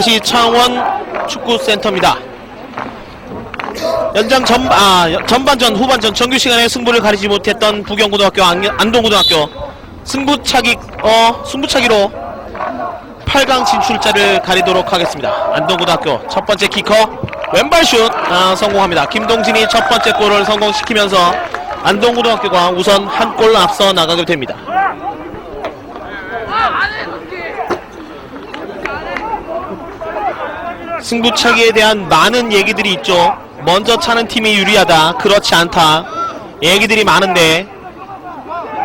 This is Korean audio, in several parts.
다시 창원 축구센터입니다. 연장 전, 아, 전반전, 후반전 정규 시간에 승부를 가리지 못했던 부경고등학교, 안, 안동고등학교 승부차기, 어, 승부차기로 8강 진출자를 가리도록 하겠습니다. 안동고등학교 첫 번째 키커 왼발슛 아, 성공합니다. 김동진이 첫 번째 골을 성공시키면서 안동고등학교가 우선 한 골 앞서 나가게 됩니다. 승부차기에 대한 많은 얘기들이 있죠. 먼저 차는 팀이 유리하다. 그렇지 않다. 얘기들이 많은데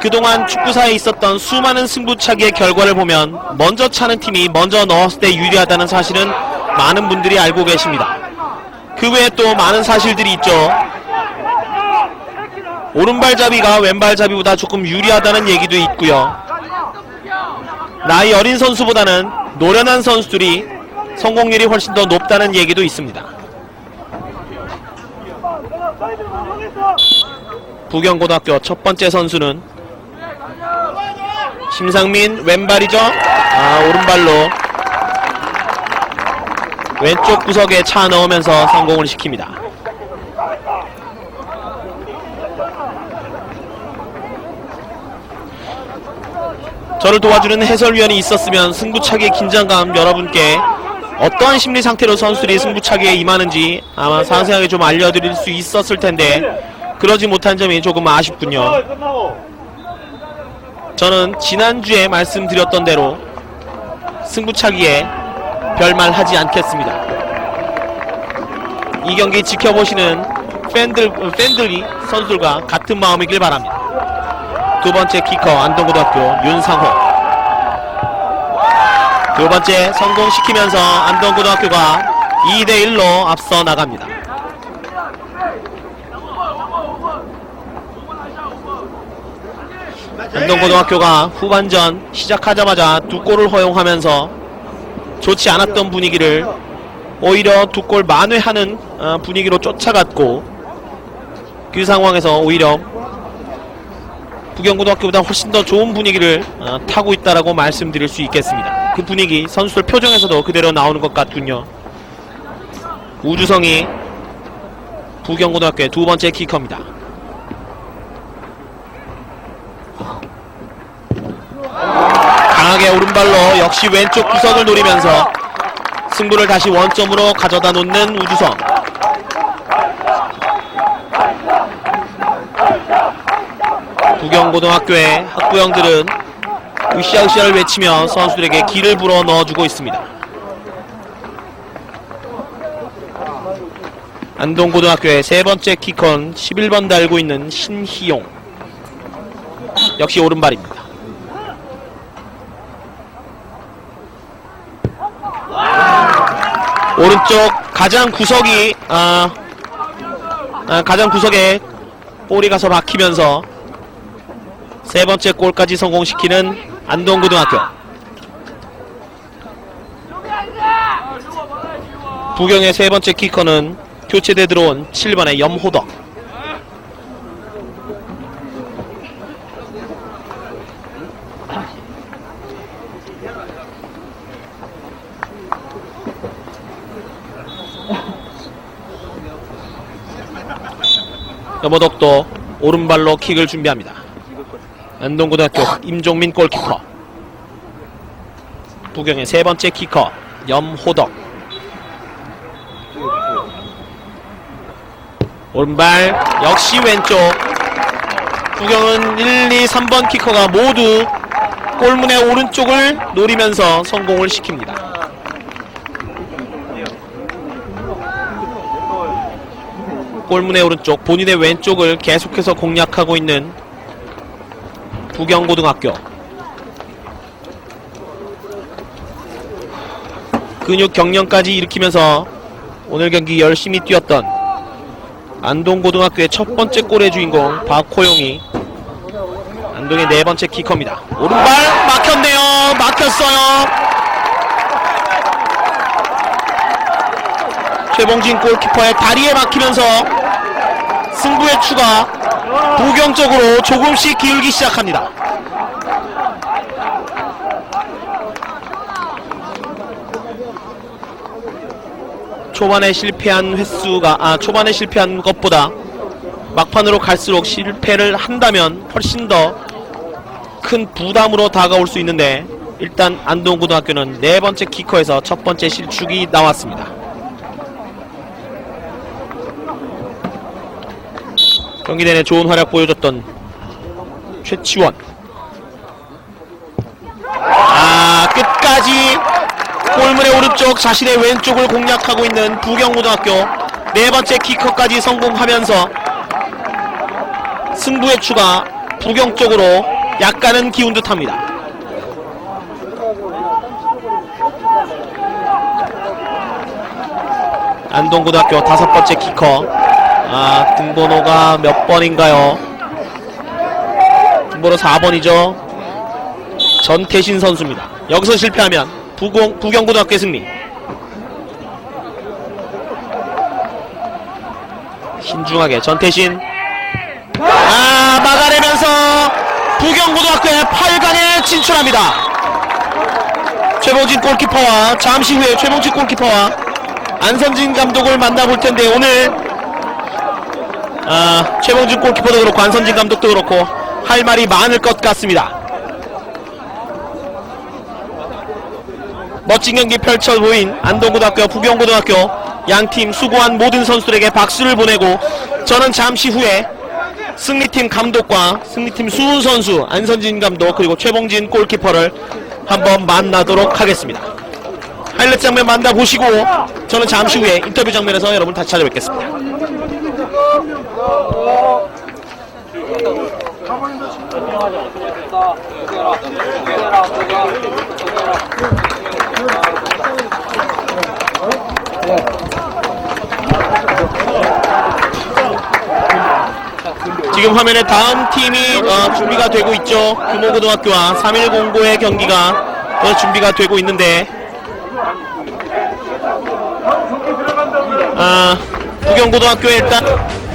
그동안 축구사에 있었던 수많은 승부차기의 결과를 보면 먼저 차는 팀이 먼저 넣었을 때 유리하다는 사실은 많은 분들이 알고 계십니다. 그 외에 또 많은 사실들이 있죠. 오른발잡이가 왼발잡이보다 조금 유리하다는 얘기도 있고요. 나이 어린 선수보다는 노련한 선수들이 성공률이 훨씬 더 높다는 얘기도 있습니다. 부경고등학교 첫 번째 선수는 심상민 왼발이죠. 아 오른발로 왼쪽 구석에 차 넣으면서 성공을 시킵니다. 저를 도와주는 해설위원이 있었으면 승부차기의 긴장감 여러분께 어떠한 심리 상태로 선수들이 승부차기에 임하는지 아마 상세하게 좀 알려드릴 수 있었을 텐데 그러지 못한 점이 조금 아쉽군요. 저는 지난주에 말씀드렸던 대로 승부차기에 별말 하지 않겠습니다. 이 경기 지켜보시는 팬들, 팬들이 선수들과 같은 마음이길 바랍니다. 두 번째 키커 안동고등학교 윤상호 두 번째 성공시키면서 안동고등학교가 2대1로 앞서 나갑니다. 안동고등학교가 후반전 시작하자마자 두 골을 허용하면서 좋지 않았던 분위기를 오히려 두 골 만회하는 어, 분위기로 쫓아갔고 그 상황에서 오히려 부경고등학교보다 훨씬 더 좋은 분위기를 어, 타고 있다라고 말씀드릴 수 있겠습니다. 그 분위기 선수들 표정에서도 그대로 나오는 것 같군요. 우주성이 부경고등학교의 두 번째 키커입니다. 강하게 오른발로 역시 왼쪽 구석을 노리면서 승부를 다시 원점으로 가져다 놓는 우주성. 부경고등학교의 학부형들은 으쌰 으쌰를 외치며 선수들에게 기를 불어 넣어주고 있습니다. 안동고등학교의 세 번째 키컨 11번 달고 있는 신희용. 역시 오른발입니다. 오른쪽 가장 구석이 아, 아, 가장 구석에 볼이 가서 막히면서 세 번째 골까지 성공시키는 안동고등학교. 부경의 세 번째 키커는 교체돼 들어온 7번의 염호덕. 염호덕도 오른발로 킥을 준비합니다 안동고등학교 임종민 골키퍼. 부경의 세 번째 키커 염호덕. 오른발 역시 왼쪽. 부경은 1, 2, 3번 키커가 모두 골문의 오른쪽을 노리면서 성공을 시킵니다. 골문의 오른쪽 본인의 왼쪽을 계속해서 공략하고 있는 부경고등학교. 근육 경련까지 일으키면서 오늘 경기 열심히 뛰었던 안동고등학교의 첫 번째 골의 주인공 박호용이 안동의 네 번째 키커입니다. 오른발 막혔네요. 막혔어요. 최봉진 골키퍼의 다리에 막히면서 승부의 추가 부경적으로 조금씩 기울기 시작합니다. 초반에 실패한 횟수가 아 초반에 실패한 것보다 막판으로 갈수록 실패를 한다면 훨씬 더 큰 부담으로 다가올 수 있는데 일단 안동고등학교는 네 번째 키커에서 첫 번째 실축이 나왔습니다. 경기 내내 좋은 활약 보여줬던 최치원 아 끝까지 골문의 오른쪽 자신의 왼쪽을 공략하고 있는 부경고등학교 네 번째 키커까지 성공하면서 승부의 추가 부경 쪽으로 약간은 기운 듯합니다. 안동고등학교 다섯 번째 키커 아 등번호가 몇 번인가요? 등번호 4번이죠. 전태신 선수입니다. 여기서 실패하면 부공, 부경고등학교의 승리. 신중하게 전태신 아 막아내면서 부경고등학교의 8강에 진출합니다. 최봉진 골키퍼와 잠시 후에 최봉진 골키퍼와 안선진 감독을 만나볼 텐데 오늘 아 최봉진 골키퍼도 그렇고 안선진 감독도 그렇고 할 말이 많을 것 같습니다. 멋진 경기 펼쳐 보인 안동고등학교, 부경고등학교 양팀 수고한 모든 선수들에게 박수를 보내고 저는 잠시 후에 승리팀 감독과 승리팀 수훈 선수, 안선진 감독 그리고 최봉진 골키퍼를 한번 만나도록 하겠습니다. 하이라이트 장면 만나보시고 저는 잠시 후에 인터뷰 장면에서 여러분 다시 찾아뵙겠습니다. 지금 화면에 다음 팀이 어, 준비가 되고 있죠. 금호고등학교와 3109의 경기가 어, 준비가 되고 있는데 아, 부경고등학교에 일단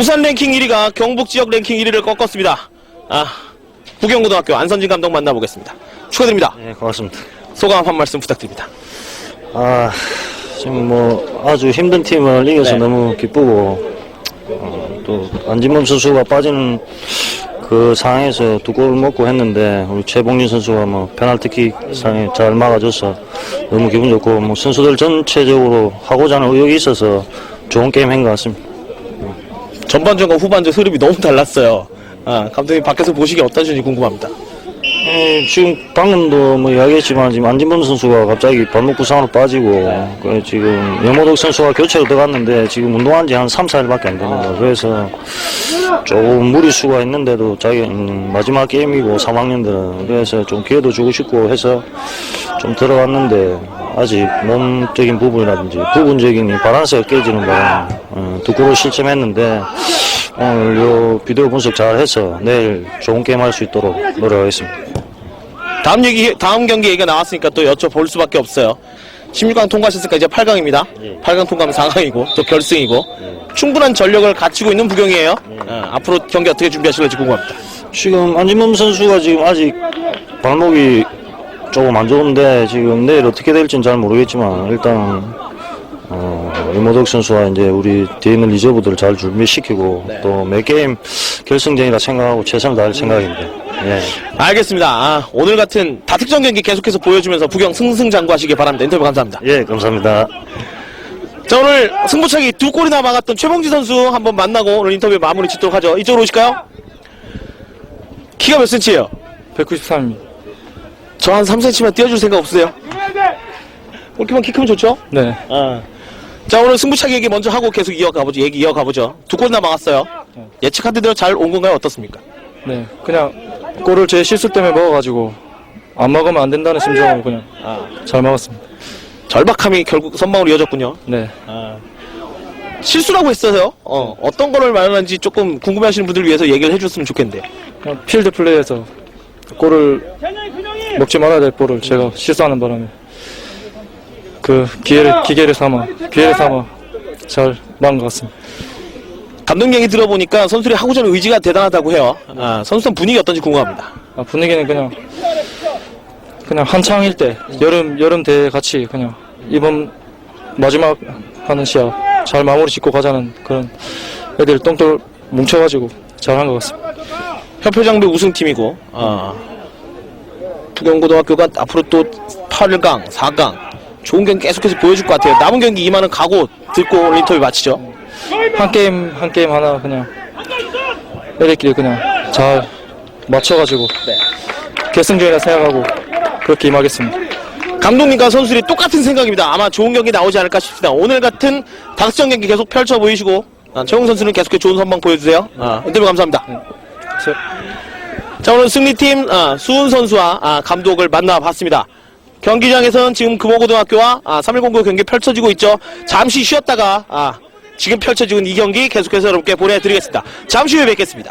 부산 랭킹 1위가 경북 지역 랭킹 1위를 꺾었습니다. 아, 부경고등학교 안선진 감독 만나보겠습니다. 축하드립니다. 네, 고맙습니다. 소감 한 말씀 부탁드립니다. 아, 지금 뭐 아주 힘든 팀을 이겨서 네. 너무 기쁘고 어, 또 안진범 선수가 빠지는 그 상황에서 두 골 먹고 했는데 우리 최봉진 선수가 뭐 페널티킥 상에 잘 막아줘서 너무 기분 좋고 뭐 선수들 전체적으로 하고자 하는 의욕이 있어서 좋은 게임 한 것 같습니다. 전반전과 후반전 흐름이 너무 달랐어요. 아, 감독님 밖에서 보시기 어떠신지 궁금합니다. 예, 지금 방금도 뭐 이야기했지만 지금 안진범 선수가 갑자기 발목 부상으로 빠지고 그 지금 염호덕 선수가 교체로 들어갔는데 지금 운동한 지 한 3, 4일밖에 안 됩니다. 그래서 조금 무리수가 있는데도 자기 음, 마지막 게임이고 3학년들은 그래서 좀 기회도 주고 싶고 해서 좀 들어갔는데 아직 몸적인 부분이라든지 부분적인 이 바란스가 깨지는 바람에 어, 두 골을 실점했는데 오늘 요 비디오 분석 잘 해서 내일 좋은 게임 할 수 있도록 노력하겠습니다. 다음 얘기, 다음 경기 얘기가 나왔으니까 또 여쭤볼 수밖에 없어요. 16강 통과하셨으니까 이제 8강입니다. 8강 통과하면 4강이고 또 결승이고 충분한 전력을 갖추고 있는 부경이에요. 아, 앞으로 경기 어떻게 준비하실지 궁금합니다. 지금 안진범 선수가 지금 아직 발목이 조금 안 좋은데 지금 내일 어떻게 될지는 잘 모르겠지만 일단 어, 이모덕 선수와 이제 우리 뒤에 있는 리저브들을 잘 준비시키고 또매 게임 결승전이라 생각하고 최선을 다할 생각입니다. 예. 알겠습니다. 아, 오늘 같은 다특정 경기 계속해서 보여주면서 부경 승승장구하시기 바랍니다. 인터뷰 감사합니다. 예, 감사합니다. 자 오늘 승부차기 두 골이나 막았던 최봉지 선수 한번 만나고 오늘 인터뷰 마무리 짓도록 하죠. 이쪽으로 오실까요? 키가 몇 센치예요? 193입니다. 저 한 3cm만 뛰어줄 생각 없으세요? 골키만 키 크면 좋죠? 네. 자 오늘 승부차기 얘기 먼저 하고 계속 이어가보죠. 얘기 이어가보죠. 두 골이나 막았어요. 예측한 대로 잘 온 건가요? 어떻습니까? 네. 그냥 골을 제 실수 때문에 먹어가지고 안 먹으면 안 된다는 심정으로 그냥 잘 먹었습니다. 절박함이 결국 선방으로 이어졌군요. 네. 실수라고 했어요. 어, 어떤 거를 말하는지 조금 궁금해하시는 분들 위해서 얘기를 해줬으면 좋겠는데. 그냥 필드 플레이에서 골을 먹지 말아야 될 볼을 제가 실수하는 바람에 그 기회를 기계를 삼아 기회를 삼아 잘 막은 것 같습니다. 감독 얘기 들어보니까 선수들이 하고자 하는 의지가 대단하다고 해요. 아, 선수단 분위기 어떤지 궁금합니다. 아, 분위기는 그냥 그냥 한창일 때 여름 여름 대회 같이 그냥 이번 마지막 하는 시합 잘 마무리 짓고 가자는 그런 애들 똥돌 뭉쳐가지고 잘한 것 같습니다. 협회장배 우승팀이고 아, 부경고등학교가 앞으로 또 8강, 4강 좋은 경기 계속해서 보여줄 것 같아요. 남은 경기 이만은 가고 듣고 오늘 인터뷰 마치죠. 한 게임 한 게임 하나 그냥 애들끼리 그냥 잘 맞춰가지고 결승전이라 생각하고 그렇게 임하겠습니다. 감독님과 선수들이 똑같은 생각입니다. 아마 좋은 경기 나오지 않을까 싶습니다. 오늘 같은 다섯전 경기 계속 펼쳐 보이시고 아, 최홍 선수는 계속해서 좋은 선방 보여주세요. 아, 인터뷰 감사합니다. 저- 자 오늘 승리팀 아, 수훈 선수와 아, 감독을 만나봤습니다. 경기장에서는 지금 금호고등학교와 아, 3.109 경기 펼쳐지고 있죠. 잠시 쉬었다가 아, 지금 펼쳐지고 있는 이 경기 계속해서 여러분께 보내드리겠습니다. 잠시 후에 뵙겠습니다.